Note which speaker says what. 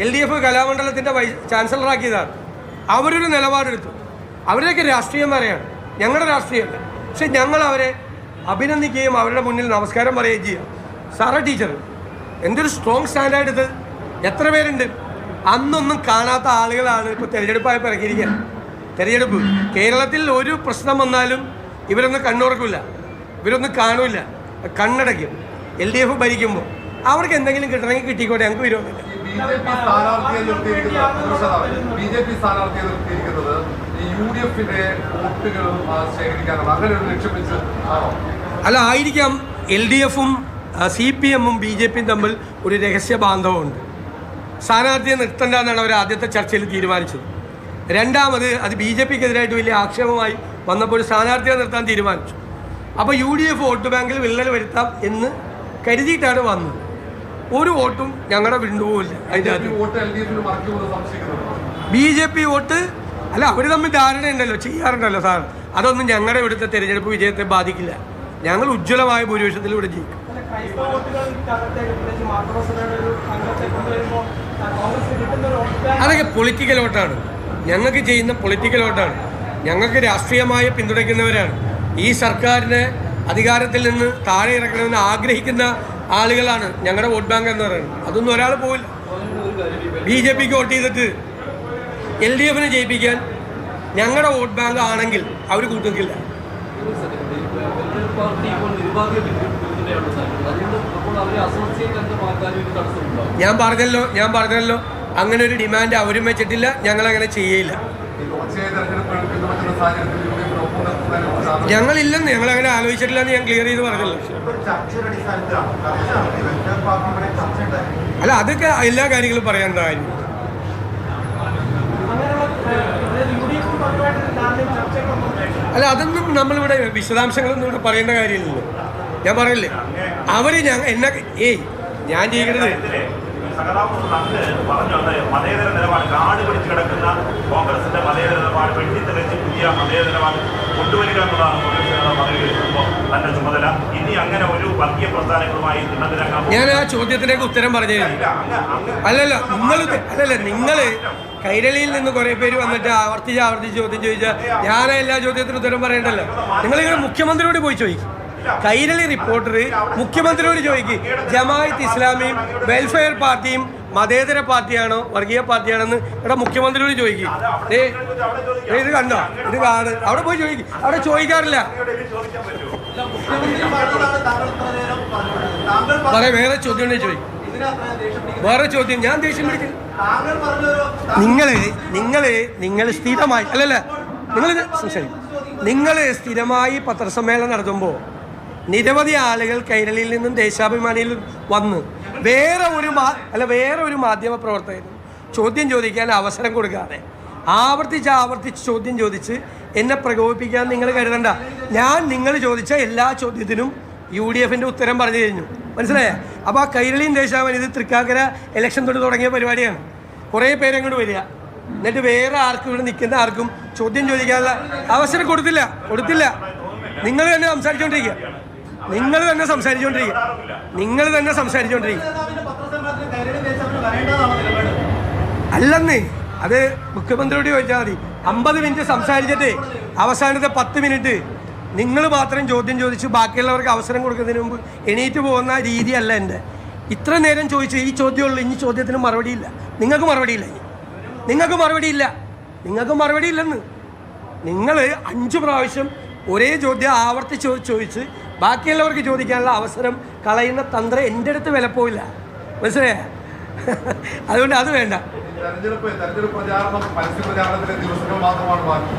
Speaker 1: L D F കലാമണ്ഡലത്തിന്റെ vice ചാൻസലറാക്കിയതാണ്. അവരൊരു നിലപാടെടുത്തു. അവരുടെയൊക്കെ രാഷ്ട്രീയം പറയാണ്. ഞങ്ങളുടെ രാഷ്ട്രീയമല്ല പക്ഷെ ഞങ്ങൾ അവരെ അഭിനന്ദിക്കുകയും അവരുടെ മുന്നിൽ നമസ്കാരം പറയുകയും ചെയ്യാം. സാറ ടീച്ചർ എന്തൊരു സ്ട്രോങ് സ്റ്റാൻഡായിട്ട് ഇത് എത്ര പേരുണ്ട്? അന്നൊന്നും കാണാത്ത ആളുകളാണ് ഇപ്പോൾ തിരഞ്ഞെടുപ്പായി പറഞ്ഞിരിക്കുക തിരഞ്ഞെടുപ്പ്. കേരളത്തിൽ ഒരു പ്രശ്നം വന്നാലും ഇവരൊന്നും കണ്ണുറക്കില്ല ഇവരൊന്നും കാണില്ല കണ്ണടയ്ക്കും. എൽ ഡി എഫ് ഭരിക്കുമ്പോൾ അവർക്ക് എന്തെങ്കിലും കിട്ടണമെങ്കിൽ കിട്ടിക്കോട്ടെ. ഞങ്ങൾക്ക് വിരോധമില്ല.
Speaker 2: സ്ഥാനാർത്ഥിയെ നിർത്തിയിരിക്കുന്നത് ബി ജെ പി സ്ഥാനാർത്ഥിയെ നിർത്തിയിരിക്കുന്നത് യു ഡി എഫിന്റെ വോട്ടുകൾ ശേഖരിക്കാനാണ്. അങ്ങനെ ഒരു ലക്ഷ്യം വെച്ച്
Speaker 1: അല്ല ആയിരിക്കാം. എൽ ഡി എഫും സി പി എമ്മും ബി ജെ പിയും തമ്മിൽ ഒരു രഹസ്യ ബാന്ധവമുണ്ട്. സ്ഥാനാർത്ഥിയെ നിർത്തണ്ട എന്നാണ് അവർ ആദ്യത്തെ ചർച്ചയിൽ തീരുമാനിച്ചത്. രണ്ടാമത് അത് ബി ജെ പിക്ക് എതിരായിട്ട് വലിയ ആക്ഷേപമായി വന്നപ്പോൾ ഒരു സ്ഥാനാർത്ഥിയെ നിർത്താൻ തീരുമാനിച്ചു. അപ്പോൾ യു ഡി എഫ് വോട്ട് ബാങ്കിൽ വിള്ളൽ വരുത്താം എന്ന് കരുതിയിട്ടാണ് വന്നത്. ഒരു വോട്ടും ഞങ്ങളുടെ വിണ്ടുപോകില്ല
Speaker 2: അതിന്റെ
Speaker 1: അകത്ത്. ബി ജെ പി വോട്ട് അല്ല അവർ തമ്മിൽ ധാരണയുണ്ടല്ലോ ചെയ്യാറുണ്ടല്ലോ സാർ. അതൊന്നും ഞങ്ങളുടെ ഇവിടുത്തെ തെരഞ്ഞെടുപ്പ് വിജയത്തെ ബാധിക്കില്ല. ഞങ്ങൾ ഉജ്ജ്വലമായ ഭൂരിപക്ഷത്തിൽ ഇവിടെ ജയിക്കും. അതൊക്കെ പൊളിറ്റിക്കൽ വോട്ടാണ്. ഞങ്ങൾക്ക് ചെയ്യുന്ന പൊളിറ്റിക്കൽ വോട്ടാണ്. ഞങ്ങൾക്ക് രാഷ്ട്രീയമായി പിന്തുണയ്ക്കുന്നവരാണ്. ഈ സർക്കാരിനെ അധികാരത്തിൽ നിന്ന് താഴെ ഇറക്കണമെന്ന് ആഗ്രഹിക്കുന്ന ആളുകളാണ്. ഞങ്ങളുടെ വോട്ട് ബാങ്ക് എന്ന് പറയുന്നത്. അതൊന്നും ഒരാൾ പോവില്ല. ബി ജെ പിക്ക് വോട്ട് ചെയ്തിട്ട് എൽ ഡി എഫിനെ ജയിപ്പിക്കാൻ ഞങ്ങളുടെ വോട്ട് ബാങ്ക് ആണെങ്കിൽ അവർ
Speaker 3: കൂട്ടുകില്ല
Speaker 1: ഞാൻ പറഞ്ഞല്ലോ ഞാൻ പറഞ്ഞല്ലോ. അങ്ങനെ ഒരു ഡിമാൻഡ് അവരും വെച്ചിട്ടില്ല. ഞങ്ങൾ അങ്ങനെ ചെയ്യില്ല ഞങ്ങളില്ലെന്ന് ഞങ്ങൾ അങ്ങനെ ആലോചിച്ചിട്ടില്ല എന്ന് ഞാൻ ക്ലിയർ ചെയ്ത് പറഞ്ഞല്ലോ. അല്ല അതൊക്കെ എല്ലാ കാര്യങ്ങളും
Speaker 4: ചർച്ചയൊക്കെ
Speaker 1: അല്ല അതൊന്നും നമ്മളിവിടെ വിശദാംശങ്ങളൊന്നും ഇവിടെ പറയേണ്ട കാര്യമില്ലല്ലോ. ഞാൻ പറയില്ലേ അവർ ഞാൻ എന്നെ ഏയ് ഞാൻ
Speaker 5: ചെയ്യുന്നത് മതേതര നിലപാട് കാട് പിടിച്ച് കിടക്കുന്ന കോൺഗ്രസിന്റെ മതേതര നിലപാട് വെട്ടിത്തെളിച്ച് പുതിയ മതേതര നിലപാട്. പദവി എടുക്കുമ്പോൾ തന്റെ ചുമതല ഇനി അങ്ങനെ ഒരു വർഗീയ പ്രസ്ഥാനങ്ങളുമായി
Speaker 1: ഞാൻ ആ ചോദ്യത്തിലേക്ക് ഉത്തരം പറഞ്ഞു. അല്ലല്ല നിങ്ങൾ അല്ലല്ല നിങ്ങൾ കൈരളിയിൽ നിന്ന് കുറെ പേര് വന്നിട്ട് ആവർത്തിച്ച് ആവർത്തിച്ച് ചോദ്യം ചോദിച്ചാൽ ഞാൻ എല്ലാ ചോദ്യത്തിനും ഉത്തരം പറയണ്ടല്ലോ. നിങ്ങൾ ഇങ്ങനെ മുഖ്യമന്ത്രിയോട് പോയി ചോദിക്കും. കൈരളി റിപ്പോർട്ടർ മുഖ്യമന്ത്രിയോട് ചോദിക്കും. ജമായത്ത് ഇസ്ലാമിയും വെൽഫെയർ പാർട്ടിയും മതേതര പാർട്ടിയാണോ വർഗീയ പാർട്ടിയാണെന്ന് ഇവിടെ മുഖ്യമന്ത്രിയോട് ചോദിക്കും. ഇത് കണ്ടോ? ഇത് കാണ്. അവിടെ പോയി ചോദിക്കും. അവിടെ ചോദിക്കാറില്ല. പറയാം വേറെ ചോദ്യം ചോദിക്കും. വേറെ ചോദ്യം. ഞാൻ ദേഷ്യം പിടിക്കും നിങ്ങൾ നിങ്ങൾ നിങ്ങൾ സ്ഥിരമായി അല്ലല്ല നിങ്ങൾ സംശയം നിങ്ങൾ സ്ഥിരമായി പത്രസമ്മേളനം നടത്തുമ്പോൾ നിരവധി ആളുകൾ കൈരളിയിൽ നിന്നും ദേശാഭിമാനിയിൽ വന്ന് വേറെ ഒരു മാ അല്ല വേറെ ഒരു മാധ്യമ പ്രവർത്തകനും ചോദ്യം ചോദിക്കാൻ അവസരം കൊടുക്കാതെ ആവർത്തിച്ച് ആവർത്തിച്ച് ചോദ്യം ചോദിച്ച് എന്നെ പ്രകോപിപ്പിക്കാൻ നിങ്ങൾ കരുതണ്ട. ഞാൻ നിങ്ങൾ ചോദിച്ച എല്ലാ ചോദ്യത്തിനും യു ഡി എഫിന്റെ ഉത്തരം പറഞ്ഞു കഴിഞ്ഞു. മനസ്സിലായേ? അപ്പോൾ ആ കൈരളിയും ദേശാഭിമാനി ഇത് തൃക്കാക്കര ഇലക്ഷൻ തൊട്ട് തുടങ്ങിയ പരിപാടിയാണ്. കുറേ പേരങ്ങോട്ട് വരിക. എന്നിട്ട് വേറെ ആർക്കും ഇവിടെ നിൽക്കുന്ന ആർക്കും ചോദ്യം ചോദിക്കാനുള്ള അവസരം കൊടുത്തില്ല. കൊടുത്തില്ല. നിങ്ങൾ തന്നെ സംസാരിച്ചുകൊണ്ടിരിക്കുക നിങ്ങൾ തന്നെ സംസാരിച്ചുകൊണ്ടിരിക്കുക നിങ്ങൾ തന്നെ സംസാരിച്ചുകൊണ്ടിരിക്കുക അല്ലെന്നേ അത് മുഖ്യമന്ത്രിയോട് ചോദിച്ചാൽ മതി. അമ്പത് മിനിറ്റ് സംസാരിച്ചിട്ട് അവസാനത്തെ പത്ത് മിനിറ്റ് നിങ്ങൾ മാത്രം ചോദ്യം ചോദിച്ച് ബാക്കിയുള്ളവർക്ക് അവസരം കൊടുക്കുന്നതിന് മുമ്പ് എണീറ്റ് പോകുന്ന രീതിയല്ല എന്റെ. ഇത്ര നേരം ചോദിച്ചു ഈ ചോദ്യമുള്ളൂ ഇനി ചോദ്യത്തിന് മറുപടിയില്ല. നിങ്ങൾക്ക് മറുപടിയില്ല നിങ്ങൾക്ക് മറുപടിയില്ല. നിങ്ങൾക്ക് മറുപടിയില്ലെന്ന്. നിങ്ങൾ അഞ്ച് പ്രാവശ്യം ഒരേ ചോദ്യം ആവർത്തിച്ച് ചോദിച്ച് ബാക്കിയുള്ളവർക്ക് ചോദിക്കാനുള്ള അവസരം കളയുന്ന തന്ത്രം എന്റെ അടുത്ത് വിലപ്പോയില്ല മനസ്സിലായ? അതുകൊണ്ട് അത് വേണ്ട.
Speaker 2: തെരഞ്ഞെടുപ്പ് തെരഞ്ഞെടുപ്പ് പ്രചാരണം പരസ്യ പ്രചാരണത്തിലെ ദിവസങ്ങൾ മാത്രമാണ് ബാക്കി.